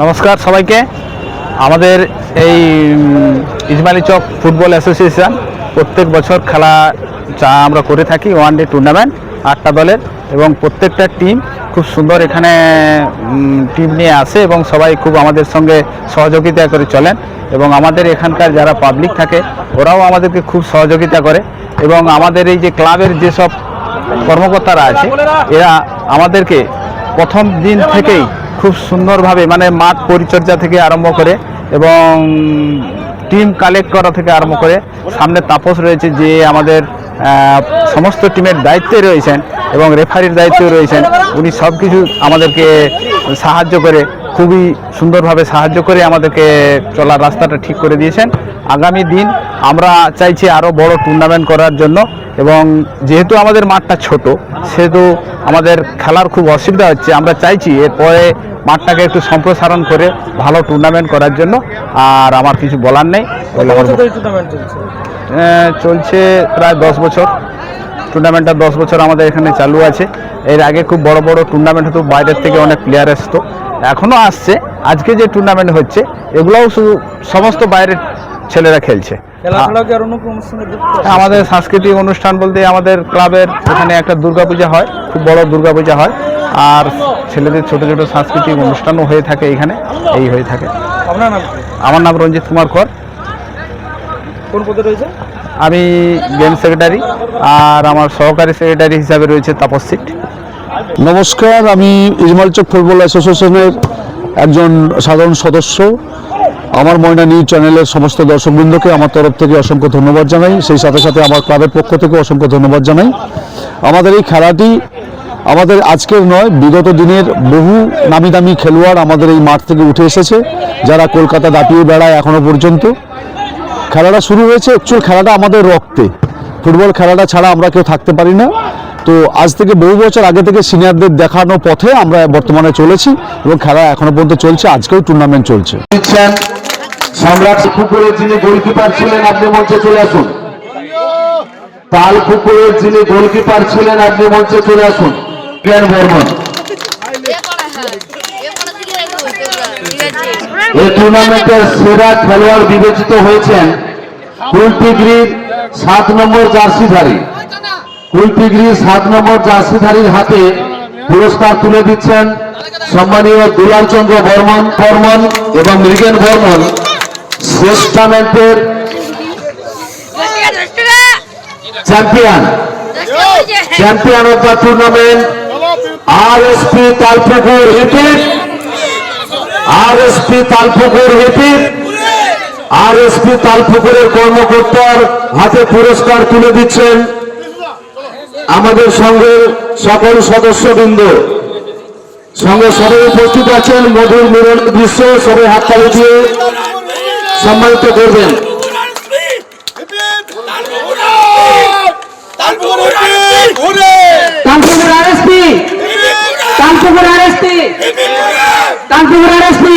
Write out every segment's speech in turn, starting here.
নমস্কার সবাইকে। আমাদের এই ইসমাইলি চক ফুটবল অ্যাসোসিয়েশন প্রত্যেক বছর খেলা যা আমরা করে থাকি ওয়ান ডে টুর্নামেন্ট আটটা দলের এবং প্রত্যেকটা টিম খুব সুন্দর এখানে টিম নিয়ে আসে এবং সবাই খুব আমাদের সঙ্গে সহযোগিতা করে চলেন এবং আমাদের এখানকার যারা পাবলিক থাকে, ওরাও আমাদেরকে খুব সহযোগিতা করে এবং আমাদের এই যে ক্লাবের যেসব কর্মকর্তারা আছে, এরা আমাদেরকে প্রথম দিন থেকেই খুব সুন্দরভাবে মানে মাঠ পরিচর্যা থেকে আরম্ভ করে এবং টিম কালেক্ট করা থেকে আরম্ভ করে সামনে তাপস রয়েছে যে আমাদের সমস্ত টিমের দায়িত্বে রয়েছেন এবং রেফারির দায়িত্বে রয়েছেন। উনি সব কিছু আমাদেরকে সাহায্য করে, খুবই সুন্দরভাবে সাহায্য করে আমাদেরকে চলার রাস্তাটা ঠিক করে দিয়েছেন। আগামী দিন আমরা চাইছি আরও বড় টুর্নামেন্ট করার জন্য এবং যেহেতু আমাদের মাঠটা ছোট, সেহেতু আমাদের খেলার খুব অসুবিধা হচ্ছে, আমরা চাইছি এরপরে মাঠটাকে একটু সম্প্রসারণ করে ভালো টুর্নামেন্ট করার জন্য আর আমার কিছু বলার নেই। চলছে? প্রায় দশ বছর। টুর্নামেন্টটা দশ বছর আমাদের এখানে চালু আছে। এর আগে খুব বড় বড় টুর্নামেন্ট হতো বাইরের থেকে অনেক প্লেয়ার আসতো এখনও আসছে। আজকে যে টুর্নামেন্ট হচ্ছে এগুলোও শুধু সমস্ত বাইরের ছেলেরা খেলছে? আমাদের সাংস্কৃতিক অনুষ্ঠান বলতে আমাদের ক্লাবের এখানে একটা দুর্গাপূজা হয় খুব বড় দুর্গাপূজা হয়। আর ছেলেদের ছোট ছোট সাংস্কৃতিক অনুষ্ঠানও হয়ে থাকে এখানে এই হয়ে থাকে। আমার নাম রঞ্জিত কুমার কর কোন পদে রয়েছে? আমি গেম সেক্রেটারি আর আমার সহকারী সেক্রেটারি হিসাবে রয়েছে তাপস সিট। নমস্কার আমি ইজমালচক ফুটবল অ্যাসোসিয়েশনের একজন সাধারণ সদস্য। আমার ময়না নিউজ চ্যানেলের সমস্ত দর্শকবৃন্দকে আমার তরফ থেকে অসংখ্য ধন্যবাদ জানাই। সেই সাথে সাথে আমার ক্লাবের পক্ষ থেকে অসংখ্য ধন্যবাদ জানাই। আমাদের এই খেলাটি আমাদের আজকের নয়, বিগত দিনের বহু নামি দামি খেলোয়াড় আমাদের এই মাঠ থেকে উঠে এসেছে, যারা কলকাতা দাপিয়ে বেড়ায় এখনও পর্যন্ত। খেলাটা শুরু হয়েছে, অ্যাকচুয়াল খেলাটা আমাদের রক্তে। ফুটবল খেলাটা ছাড়া আমরা কেউ থাকতে পারি না। তো আজ থেকে বহু বছর আগে থেকে সিনিয়রদের দেখানো পথে আমরা বর্তমানে চলেছি এবং খেলা এখনও পর্যন্ত চলছে, আজকেও টুর্নামেন্ট চলছে। সম্রাট পুকুরের যিনি গোলকিপার ছিলেন, আপনি মঞ্চে চলে আসুন। তাল পুকুরের যিনি গোলকিপার ছিলেন, আপনি মঞ্চে চলে আসুন। জ্ঞান বর্মন। এই টুর্নামেন্টের সেরা খেলোয়াড় বিবেচিত হয়েছেন কুলটিগ্রির সাত নম্বর জার্সিধারী। কুলটিগ্রির সাত নম্বর জার্সিধারীর হাতে পুরস্কার তুলে দিচ্ছেন সম্মানীয় দুলাল চন্দ্র বর্মন বর্মন এবং Mrigen Barman. শ্রেষ্ঠামেন্টের champion champion of the tournament R S P Talpukur repeat R S P Talpukur repeat R S P তালপুকুরের কর্মকর্তার হাতে পুরস্কার তুলে দিচ্ছেন আমাদের সঙ্গে সকল সদস্যবৃন্দ। সঙ্গে সবাই উপস্থিত আছেন, মধুর মিলন দৃশ্য সবাই হাততালি দিয়ে। সম্মানিত করবেন। Kanpur RSP Kanpur RSP Kanpur RSP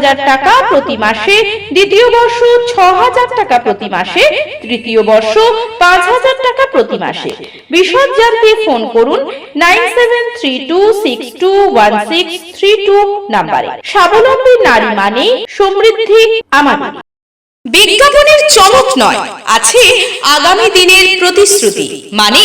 হাজার টাকা প্রতি মাসে, দ্বিতীয় বর্ষ ছ হাজার টাকা প্রতি মাসে, তৃতীয় বর্ষ পাঁচ হাজার টাকা প্রতি মাসে। বিশদ জানতে ফোন করুন nine seven three two six two one six three two নাম্বারে। স্বাবলম্বী নারী মানে সমৃদ্ধি আমাদের। বিজ্ঞাপনের চমক নয়, আছে আগামী দিনের প্রতিশ্রুতি মানে